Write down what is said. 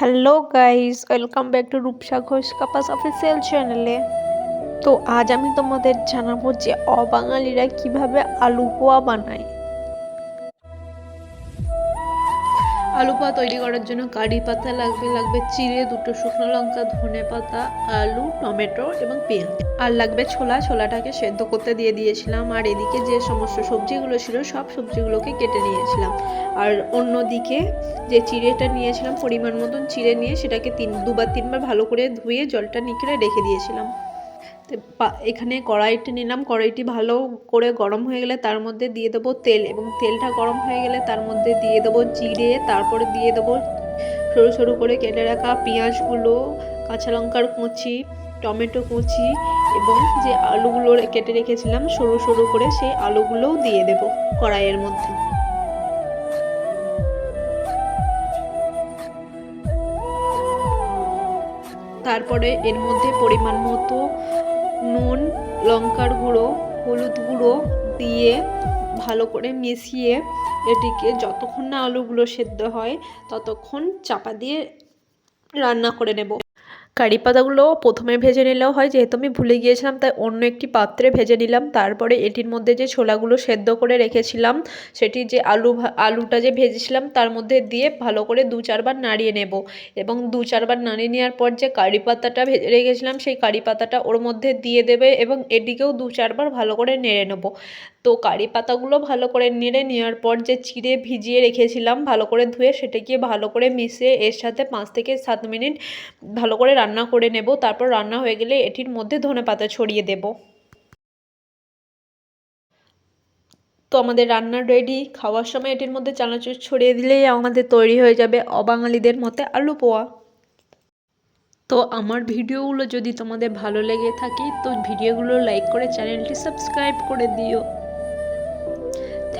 Hello guys welcome back to Rupsa Ghosh Kapas official চ্যানেলে তো আজ আমি তোমাদের জানাব যে অবাঙালিরা কীভাবে আলু পোয়া বানায়। আলু পোয়া তৈরি করার জন্য কারি পাতা লাগবে লাগবে চিড়ে, দুটো শুকনো লঙ্কা, ধনে পাতা, আলু, টমেটো এবং পেঁয়াজ। আর লাগবে ছোলা, ছোলাটাকে সেদ্ধ করতে দিয়ে দিয়েছিলাম। আর এদিকে যে সমস্ত সবজিগুলো ছিল, সব সবজিগুলোকে কেটে নিয়েছিলাম। আর অন্যদিকে যে চিড়েটা নিয়েছিলাম, পরিমাণ মতন চিড়ে নিয়ে সেটাকে তিন, দুবার, তিনবার ভালো করে ধুয়ে জলটা নিকড়ে রেখে দিয়েছিলাম। পা- এখানে কড়াইটি নিলাম। কড়াইটি ভালো করে গরম হয়ে গেলে তার মধ্যে দিয়ে দেবো তেল এবং তেলটা গরম হয়ে গেলে তার মধ্যে দিয়ে দেবো জিরে, তারপরে দিয়ে দেবো সরু সরু করে কেটে রাখা পেঁয়াজগুলো, কাঁচা লঙ্কার কুচি, টমেটো কুচি এবং যে আলুগুলো কেটে রেখেছিলাম সরু সরু করে সেই আলুগুলোও দিয়ে দেবো কড়াইয়ের মধ্যে। তারপরে এর মধ্যে পরিমাণ মতো নুন, লঙ্কার গুঁড়ো, হলুদ গুঁড়ো দিয়ে ভালো করে মিশিয়ে এটিকে যতক্ষণ না আলুগুলো সেদ্ধ হয়, ততক্ষণ চাপা দিয়ে রান্না করে নেব। কারি পাতাগুলো প্রথমে ভেজে নিলেও হয়, যেহেতু আমি ভুলে গিয়েছিলাম, তাই অন্য একটি পাত্রে ভেজে নিলাম। তারপরে এটির মধ্যে যে ছোলাগুলো সেদ্ধ করে রেখেছিলাম, সেটি যে আলু আলুটা যে ভেজেছিলাম, তার মধ্যে দিয়ে ভালো করে দু চারবার নাড়িয়ে নেব। এবং দু চারবার নাড়িয়ে নেওয়ার পর যে কারি পাতাটা ভেজে রেখেছিলাম, সেই কারি পাতাটা ওর মধ্যে দিয়ে দেবে এবং এটিকেও দু চারবার ভালো করে নেড়ে নেব। তো কারি পাতাগুলো ভালো করে নেড়ে নেওয়ার পর যে চিড়ে ভিজিয়ে রেখেছিলাম ভালো করে ধুয়ে সেটাকে ভালো করে মিশিয়ে এর সাথে পাঁচ থেকে সাত মিনিট ভালো করে রান্না করে নেব। তারপর রান্না হয়ে গেলে এটির মধ্যে ধনে পাতা ছড়িয়ে দেব। তো আমাদের রান্না রেডি খাওয়ার সময় এটির মধ্যে চানাচুর ছড়িয়ে দিলেই আমাদের তৈরি হয়ে যাবে অবাঙালিদের মতে আলু পোয়া। তো আমার ভিডিওগুলো যদি তোমাদের ভালো লেগে থাকে তো ভিডিওগুলো লাইক করে চ্যানেলটি সাবস্ক্রাইব করে দিও।